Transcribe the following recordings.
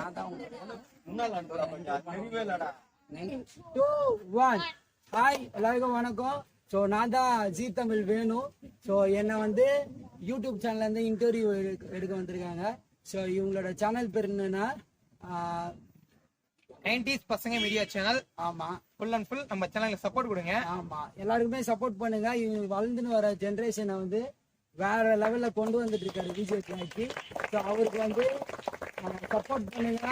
நான் தான் one hi எல்லாருக்கும் வணக்கம். ஸோ நான் தான் ஜி தமிழ் வேணு. ஸோ என்னை வந்து யூடியூப் சேனல்ல இருந்து இன்டர்வியூ எடுக்க வந்திருக்காங்க. ஸோ இவங்களோட சேனல் பேர் என்னன்னா நைன்டிஸ் பசங்க மீடியா சேனல் ஆமா. ஃபுல் அண்ட் ஃபுல் நம்ம சேனலுக்கு சப்போர்ட் கொடுங்க. ஆமா. எல்லாருக்குமே சப்போர்ட் பண்ணுங்க. இவங்க வளர்ந்துன்னு வர ஜென்ரேஷனை வந்து வேற லெவல்ல கொண்டு வந்துட்டு இருக்காரு விஜய் கிளாக்கி ஸோ அவருக்கு வந்து சப்போர்ட் பண்ணுங்க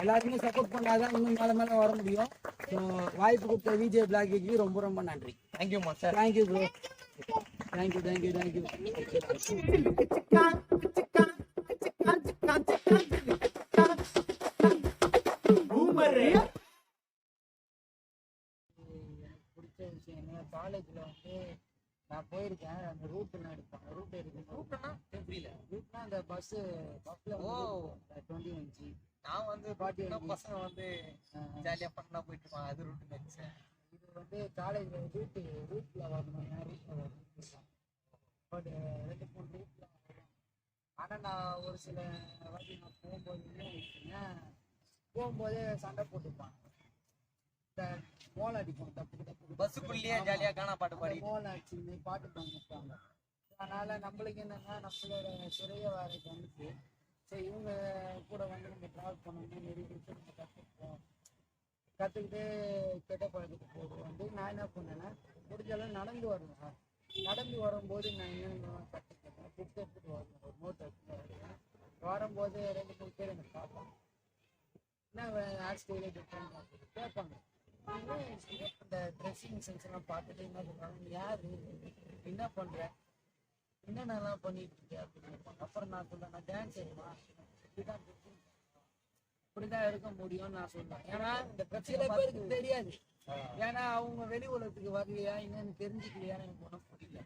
எல்லாருக்குமே சப்போர்ட் பண்ணாதான் இன்னும் மேல மேல வர முடியும். ஸோ வாய்ப்பு கொடுத்த விஜய் பிளாக்கிக்கு ரொம்ப ரொம்ப நன்றி. Thank you sir thank you bro thank you thank you thank you காலேஜில் வந்து நான் போயிருக்கேன். அந்த ரூட்லாம் எடுப்பாங்க ரூட் எடுக்கணும் ரூட்னா புரியல. ரூட்னா அந்த பஸ் பஸ்ல ஓ. டுவெண்ட்டி வந்துச்சு நான் வந்து பாட்டி பாத்தீங்கன்னா பசங்க வந்து ஜாலியா பண்ணா போயிட்டு இருப்பாங்க அது ரூட் நினைச்சேன். இது வந்து காலேஜில் ரூட்டு ரூட்ல வரணும். ரூட்ல வரணும். பட் ரெண்டு மூணு ரூட்ல ஆனால் நான் ஒரு சில வாட்டி நான் போகும்போது போகும்போதே சண்டை போட்டுப்பாங்க மோளம் அடிப்போம் தப்பு தப்பு பஸ்ஸுக்குள்ளேயே ஜாலியா காணா பாட்டு பாடி மோளம் அடிச்சு பாட்டு பண்ணிருப்பாங்க அதனால நம்மளுக்கு என்னன்னா நம்மளோட துறைய வேற கணிச்சு சரி இவங்க கூட வந்து நம்ம ட்ராவல் பண்ணணும் நிறைய விஷயம் நம்ம கற்றுப்போம் கற்றுக்கிட்டு கெட்ட பழக்கத்துக்கு போடுவோம் வந்து நான் என்ன பண்ணேன்னா முடிஞ்ச அளவு நடந்து வரணும் நடந்து வரும்போது நான் என்னென்ன கற்றுக்கிட்டேன் புக் எடுத்துட்டு வரணும். ஒரு நோட் எடுத்துட்டு வருவேன். வரும்போது ரெண்டு மூணு பேர் எனக்கு பார்ப்பாங்க. என்ன ஹேர் ஸ்டைலு டிஃப்ரெண்ட் கேட்பாங்க. இந்த ட்ரெஸ்ஸிங் சென்ஸ் எல்லாம் பார்த்துட்டு என்ன நீ யாரு? என்ன பண்ற? என்னென்னலாம் பண்ணிட்டு இருக்க அப்படின்னு. அப்புறம் நான் சொல்றேன் நான் டான்ஸ் ஆடுமா இப்படிதான் எடுக்க முடியும்னு நான் சொல்றேன். ஏன்னா இந்த சில பேருக்கு தெரியாது. ஏன்னா அவங்க வெளி உலகத்துக்கு வரலையா? என்னன்னு தெரிஞ்சுக்கலையான்னு எனக்கு ஒன்றும் புரியல.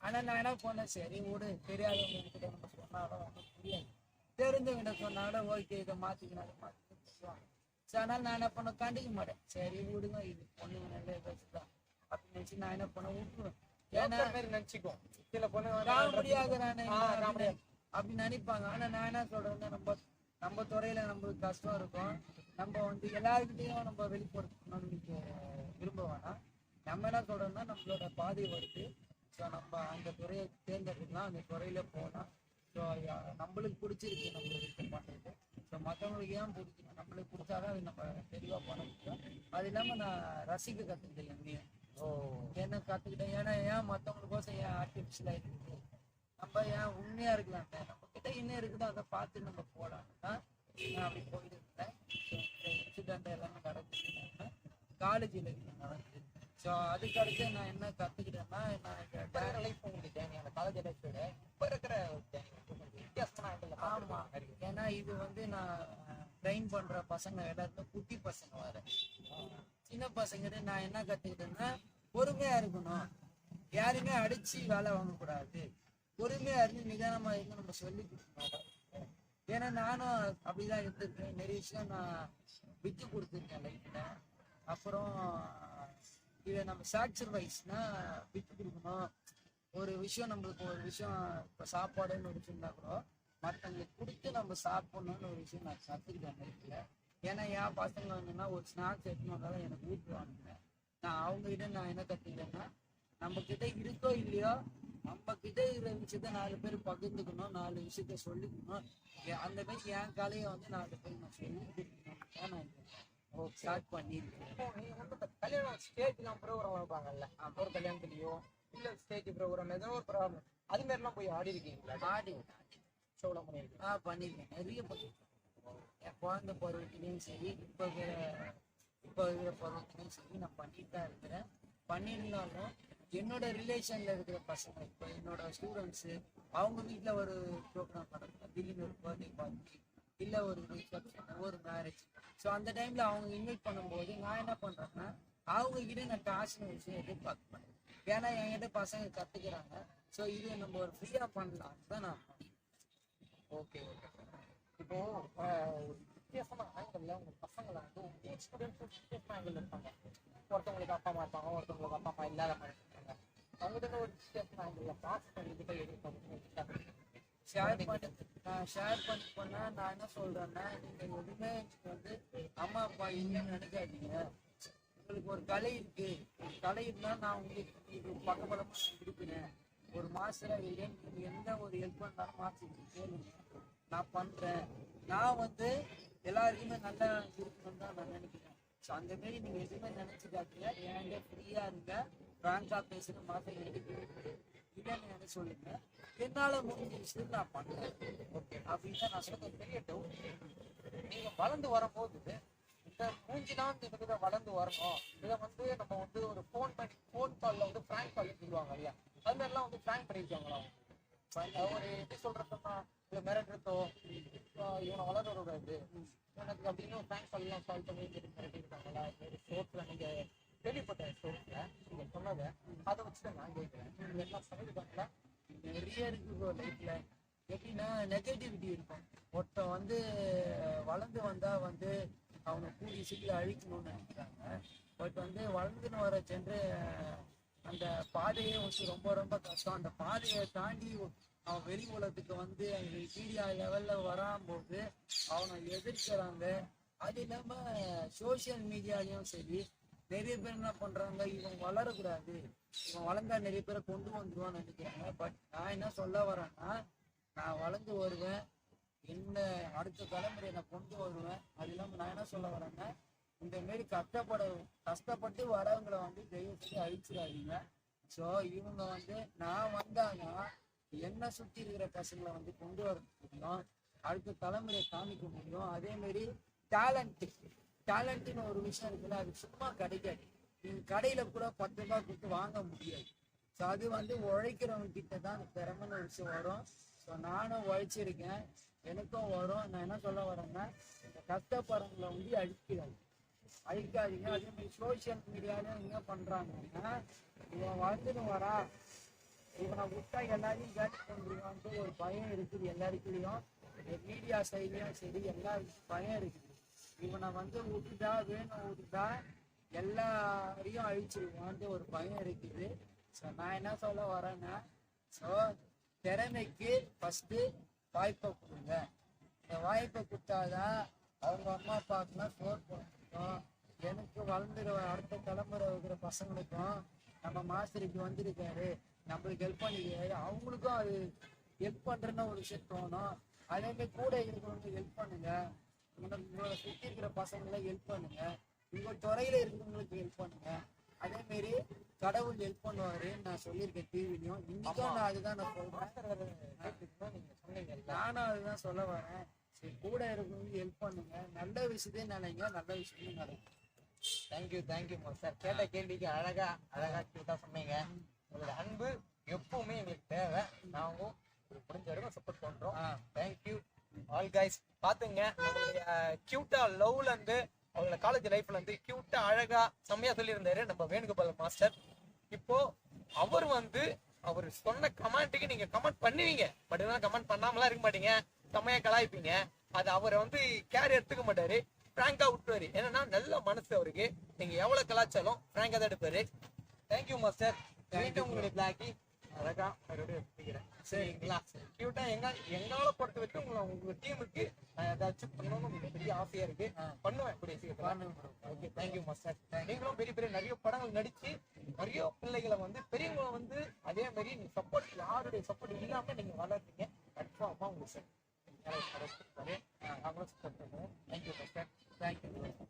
ஆனா நான் என்ன பண்ணேன்? சரி விடு. தெரியாதவங்க கிட்ட நம்ம சொன்னாலும் புரியாது. தெரிஞ்சவங்கிட்ட சொன்னாலும் ஓகே இதை மாத்திக்கணும் மாத்திக்கணும். சொல்லுவாங்க சரி அதனால நான் என்ன பண்ண கண்டுக்க மாட்டேன் சரி விடுங்க இது பொண்ணுங்க நல்ல பேசுதான் அப்படின்னு நினைச்சு நான் என்ன பண்ண விட்டுருவேன் ஏன்னா ஏன்னா மாதிரி நினைச்சுக்கோ சில பொண்ணு காமெடியாக நானு. அப்படி நினைப்பாங்க ஆனா நான் என்ன சொல்றேன் நம்ம நம்ம துறையில நம்மளுக்கு கஷ்டம் இருக்கும் நம்ம வந்து எல்லாருக்கிட்டையும் நம்ம வெளிப்படுத்தணும்னு விரும்ப வேணாம் நம்ம என்ன சொல்றோம்னா நம்மளோட பாதை வருது ஸோ நம்ம அந்த துறையை தேர்ந்தெடுக்கலாம் அந்த துறையில போகலாம் ஸோ நம்மளுக்கு பிடிச்சிருக்கு நம்மளுக்கு பண்றது ஸோ மற்றவங்களுக்கு ஏன் பிடிக்கணும்? நம்மளுக்கு பிடிச்சாதான் அது நம்ம தெளிவாக பண்ண முடியும். அது இல்லாமல் நான் ரசிக்க கற்றுக்கிட்டேன் எங்கேயும் ஓ. என்ன கற்றுக்கிட்டேன் ஏன்னா ஏன் மற்றவங்களுக்கோசம் ஏன் ஆர்டிஃபிஷியலாக இருக்குது? நம்ம ஏன் உண்மையாக இருக்கலாம்? நம்ம கிட்ட என்ன இருக்குதோ அதை பார்த்து நம்ம போகலாம் நான் அப்படி போயிட்டு இருந்தேன். ஸோ இந்த இன்சிடென்ட் எல்லாமே நடக்குது காலேஜில் நடக்குது ஸோ அதுக்கு அடுத்து நான் என்ன கற்றுக்கிட்டேன்னா நான் இப்ப லைஃப் உங்களுக்கு தேவையான காலேஜ் லைஃப் விட இப்ப இருக்கிற வித்தியாசமான ஆமா. ஏன்னா இது வந்து நான் ட்ரெயின் பண்ற பசங்க எல்லாருமே குட்டி பசங்க வர சின்ன பசங்க நான் என்ன கத்துக்கிட்டேன்னா பொறுமையா இருக்கணும். யாருமே அடிச்சு வேலை வாங்கக்கூடாது. பொறுமையா இருந்து நிதானமா இருந்து நம்ம சொல்லி கொடுக்கணும். ஏன்னா நானும் அப்படிதான் இருந்திருக்கேன். நிறைய விஷயம் நான் விட்டு கொடுத்துருக்கேன் லைஃப்ல அப்புறம் இதை நம்ம சாக்ரிஃபைஸ்னா விட்டு கொடுக்கணும். ஒரு விஷயம் நம்மளுக்கு ஒரு விஷயம் இப்போ சாப்பாடுன்னு ஒரு விஷயம் கூட மற்றவங்களுக்கு கொடுத்து நம்ம சாப்பிடணும்னு ஒரு விஷயம் நான் கற்றுக்கிட்டேன் லைஃப்ல ஏன்னா என் பசங்க வந்துன்னா ஒரு ஸ்நாக்ஸ் எடுத்துன்னு வந்தாலும் எனக்கு ஊட்டுவாங்க நான் அவங்ககிட்ட நான் என்ன கற்றுக்கிட்டேன்னா நம்ம கிட்ட இருக்கோ இல்லையோ நம்ம கிட்ட இருக்கிற விஷயத்த நாலு பேர் பகிர்ந்துக்கணும் நாலு விஷயத்த சொல்லிக்கணும். அந்த மாதிரி என் கலையை வந்து நாலு பேர் நான் சொல்லி கொடுக்கணும். நான் ஸ்டார்ட் பண்ணியிருக்கேன் இப்போ கல்யாணம் ஸ்டேஜ்லாம் ப்ரோக்ராம் வைப்பாங்கல்ல? ஒரு கல்யாணத்துலயோ இல்ல ஸ்டேஜ் ப்ரோக்ராம் ஏதோ ஒரு ப்ரோக்ராம் அது மாதிரிலாம் போய் ஆடி இருக்கீங்களா? ஆடி ஷோலாம் பண்ணிருக்கீங்க ஆ பண்ணியிருக்கேன் நிறைய பண்ணியிருக்கேன் என் குழந்தை பருவத்திலையும் சரி இப்போ இப்போ இருக்கிற பருவத்திலையும் சரி நான் பண்ணிட்டு தான் இருக்கிறேன். பண்ணியிருந்தாலும் என்னோட ரிலேஷன்ல இருக்கிற பசங்க இப்போ என்னோட ஸ்டூடெண்ட்ஸு அவங்க வீட்டில் ஒரு ப்ரோக்ராம் நடக்கும் திடீர்னு ஒரு பர்த்டே பார்ட்டி இல்லை ஒரு ஒரு மேரேஜ் ஸோ அந்த டைமில் அவங்க இன்வைட் பண்ணும்போது நான் என்ன பண்ணுறேன்னா அவங்க கிட்ட நான் காசுன்னு விஷயம் எதிர்பார்க்க மாட்டேன். ஏன்னா என்கிட்ட பசங்க கற்றுக்கிறாங்க ஸோ இது நம்ம ஒரு ஃப்ரீயாக பண்ணலாம் தான் நான் ஓகே ஓகே இப்போ வித்தியாசமான ஆங்கிள் உங்க பசங்களை வந்து உங்க ஸ்டூடெண்ட்ஸ் வித்தியாசமான ஆங்கிள் இருப்பாங்க. ஒருத்தவங்களுக்கு அப்பா அம்மா இருப்பாங்க ஒருத்தவங்களுக்கு அப்பா அம்மா இல்லாத மாதிரி இருப்பாங்க. அவங்க ஒரு வித்தியாசமான ஆங்கிள் பாஸ் பண்ணிட்டு எதிர்பார்க்க ஷேர் பண்ணி நான் ஷேர் பண்ணி பண்ணா நான் என்ன சொல்றேன்னா நீங்க எதுவுமே வந்து அம்மா அப்பா இல்லைன்னு நினைக்காதீங்க. உங்களுக்கு ஒரு கலை இருக்கு. ஒரு கலை இருந்தா நான் உங்களுக்கு இது பக்கபலமா நான் ஒரு மாஸ்டரா இருக்கேன் எந்த ஒரு ஹெல்ப் பண்ணாலும் மாஸ்டர் கேளுங்க நான் பண்றேன். நான் வந்து எல்லாருக்குமே நல்லா இருக்கணும்னு தான் நான் நினைக்கிறேன். ஸோ அந்த மாரி நீங்க எதுவுமே நினைச்சுக்காதீங்க. என்கிட்ட ஃப்ரீயா இருங்க. ஃப்ராங்கா பேசுற மாசம் எடுத்து இல்லைன்னு எனக்கு சொல்லுங்க. என்னால முடிஞ்ச விஷயம் நான் பண்றேன். ஓகே அப்படின்னு தான் நான் எனக்கு பெரிய டவுட் நீங்க வளர்ந்து வரும்போது இந்த மூஞ்சிலாம் இந்த இதுல வளர்ந்து வரணும். இதை வந்து நம்ம வந்து ஒரு ஃபோன் பண்ணி ஃபோன் கால்ல வந்து பிராங்க் கால் சொல்லுவாங்க இல்லையா? அது மாதிரிலாம் வந்து பிராங்க் பண்ணியிருக்காங்களா ஒரு எப்படி சொல்றதுன்னா இதை மிரட்டுறதோ ஆஹ் இவனை வளர இது எனக்கு அப்படின்னு ஒரு பிராங்க் கால் எல்லாம் சால்வ் பண்ணி மிரட்டிருக்காங்களா ஒரு நீங்கள் கேள்விப்பட்ட கேள்விப்பட்டேன் நீங்கள் நீங்க சொன்னதை அதை வச்சுட்டு நான் கேட்கிறேன் நீங்கள் எல்லாம் பண்ணிருக்காங்களா நிறைய இருக்கு ப்ரோ லைஃப்ல எப்படின்னா நெகட்டிவிட்டி இருக்கும். ஒருத்தன் வந்து வளர்ந்து வந்தா வந்து அவனை கூடி சீக்கிரம் அழிக்கணும்னு நினைக்கிறாங்க. பட் வந்து வளர்ந்துன்னு வர சென்று அந்த பாதையே வந்து ரொம்ப ரொம்ப கஷ்டம். அந்த பாதையை தாண்டி அவன் வெளி உலகத்துக்கு வந்து அந்த மீடியா லெவல்ல வராம்போது அவனை எதிர்க்கிறாங்க. அது இல்லாம சோசியல் மீடியாலையும் சரி நிறைய பேர் என்ன பண்றாங்க இவன் வளரக்கூடாது. இவன் வளர்ந்தா நிறைய பேரை கொண்டு வந்துருவான்னு நினைக்கிறாங்க. பட் நான் என்ன சொல்ல வரேன்னா நான் வளர்ந்து வருவேன். என்ன அடுத்த தலைமுறையை நான் கொண்டு வருவேன். அது இல்லாம நான் என்ன சொல்ல வரேன்னா இந்த மாரி கஷ்டப்பட கஷ்டப்பட்டு வரவங்களை வந்து தயவு செஞ்சு அழிச்சிடாதீங்க. ஸோ இவங்க வந்து நான் வந்தாங்கன்னா என்ன சுத்தி இருக்கிற பசங்களை வந்து கொண்டு வர முடியும் அடுத்த தலைமுறையை காமிக்க முடியும். அதே மாரி டேலண்ட் டேலண்ட்னு ஒரு விஷயம் இருக்குல்ல அது சும்மா கிடைக்காது. நீங்க கடையில கூட பத்து ரூபாய் கொடுத்து வாங்க முடியாது. ஸோ அது வந்து உழைக்கிறவங்க கிட்ட தான் அந்த திறமைன்னு ஒரு விஷயம் வரும். ஸோ நானும் உழைச்சிருக்கேன் எனக்கும் வரும். நான் என்ன சொல்ல வரேன்னா இந்த கஷ்டப்படுறவங்களை வந்து அழிக்கிறாங்க. அழிக்காதீங்க. அதே மாதிரி சோசியல் மீடியால என்ன பண்றாங்கன்னா இவன் வளர்ந்துன்னு வரா இவனை விட்டா எல்லாரையும் கேட்டு முடியும் ஒரு பயம் இருக்குது எல்லாருக்குள்ளயும் மீடியா சைட்லயும் சரி எல்லாருக்கும் பயம் இருக்குது. இவனை வந்து விட்டுட்டா வேணும் விட்டுட்டா எல்லாரையும் அழிச்சிருவான்ட்டு ஒரு பயம் இருக்குது. ஸோ நான் என்ன சொல்ல வரேன்னா ஸோ திறமைக்கு ஃபஸ்ட்டு வாய்ப்பை கொடுங்க. இந்த வாய்ப்பை கொடுத்தாதான் அவங்க அம்மா அப்பாவுக்குலாம் சோர் போடணும். எனக்கு வளர்ந்துரு அடுத்த தலைமுறை இருக்கிற பசங்களுக்கும் நம்ம மாஸ்டருக்கு வந்திருக்காரு. நம்மளுக்கு ஹெல்ப் பண்ணிருக்காரு. அவங்களுக்கும் அது ஹெல்ப் பண்ணுறேன்னு ஒரு விஷயம் தோணும். அதேமாதிரி கூட இருக்கிறவங்களுக்கு ஹெல்ப் பண்ணுங்க. உங்களை சுத்தி இருக்கிற பசங்களை ஹெல்ப் பண்ணுங்க. உங்க துறையில இருக்கிறவங்களுக்கு ஹெல்ப் பண்ணுங்க. அதே மாதிரி கடவுள் ஹெல்ப் பண்ணுவாரு. நான் சொல்லியிருக்கேன் டிவிலையும். இன்னைக்கும் நான் அதுதான் நான் சொல்றேன். நானும் அதுதான் சொல்ல வரேன். சரி கூட இருக்கிறவங்க ஹெல்ப் பண்ணுங்க. நல்ல விஷயத்தையே நினைங்க. நல்ல விஷயத்தையும் நடக்கும். தேங்க்யூ தேங்க்யூ சார் கேட்ட கேள்விக்கு அழகா அழகா கியூட்டா சொன்னீங்க. உங்களோட அன்பு எப்பவுமே எங்களுக்கு தேவை. நாங்களும் புரிஞ்ச வரைக்கும் சப்போர்ட் பண்றோம். தேங்க்யூ ஆல் கைஸ் பாத்துங்க நம்மளுடைய கியூட்டா லவ்ல இருந்து அவங்களோட காலேஜ் லைஃப்ல இருந்து கியூட்டா அழகா செம்மையா சொல்லியிருந்தாரு நம்ம வேணுகோபால் மாஸ்டர் இப்போ அவர் வந்து அவர் சொன்ன கமெண்ட்டுக்கு நீங்க கமெண்ட் பண்ணுவீங்க. பட் இருந்தாலும் கமெண்ட் பண்ணாமலாம் இருக்க மாட்டீங்க. செம்மையா கலாய்ப்பீங்க. அது அவரை வந்து கேர் எடுத்துக்க மாட்டாரு. பிராங்கா விட்டுவாரு ஏன்னா நல்ல மனசு அவருக்கு. நீங்க எவ்வளவு கலாச்சாரம் பிராங்கா தான் எடுப்பாரு. தேங்க்யூ மாஸ்டர் உங்களுடைய பிளாக்கி அழகா மறுபடியும் எடுத்துக்கிறேன் சரிங்களா? கியூட்டா எங்க எங்களால பொறுத்த வரைக்கும் உங்களை உங்க டீமுக்கு ஏதாச்சும் பண்ணணும்னு உங்களுக்கு பெரிய ஆசையா இருக்கு. பண்ணுவேன் கூடிய சீக்கிரம். ஓகே தேங்க்யூ மாஸ்டர் நீங்களும் பெரிய பெரிய நிறைய படங்கள் நடிச்சு நிறைய பிள்ளைகளை வந்து பெரியவங்களை வந்து அதே மாதிரி நீங்க சப்போர்ட் யாருடைய சப்போர்ட் இல்லாம நீங்க வளர்றீங்க. கன்ஃபார்மா உங்களுக்கு நாங்களும் சப்போர்ட் பண்ணுவோம்.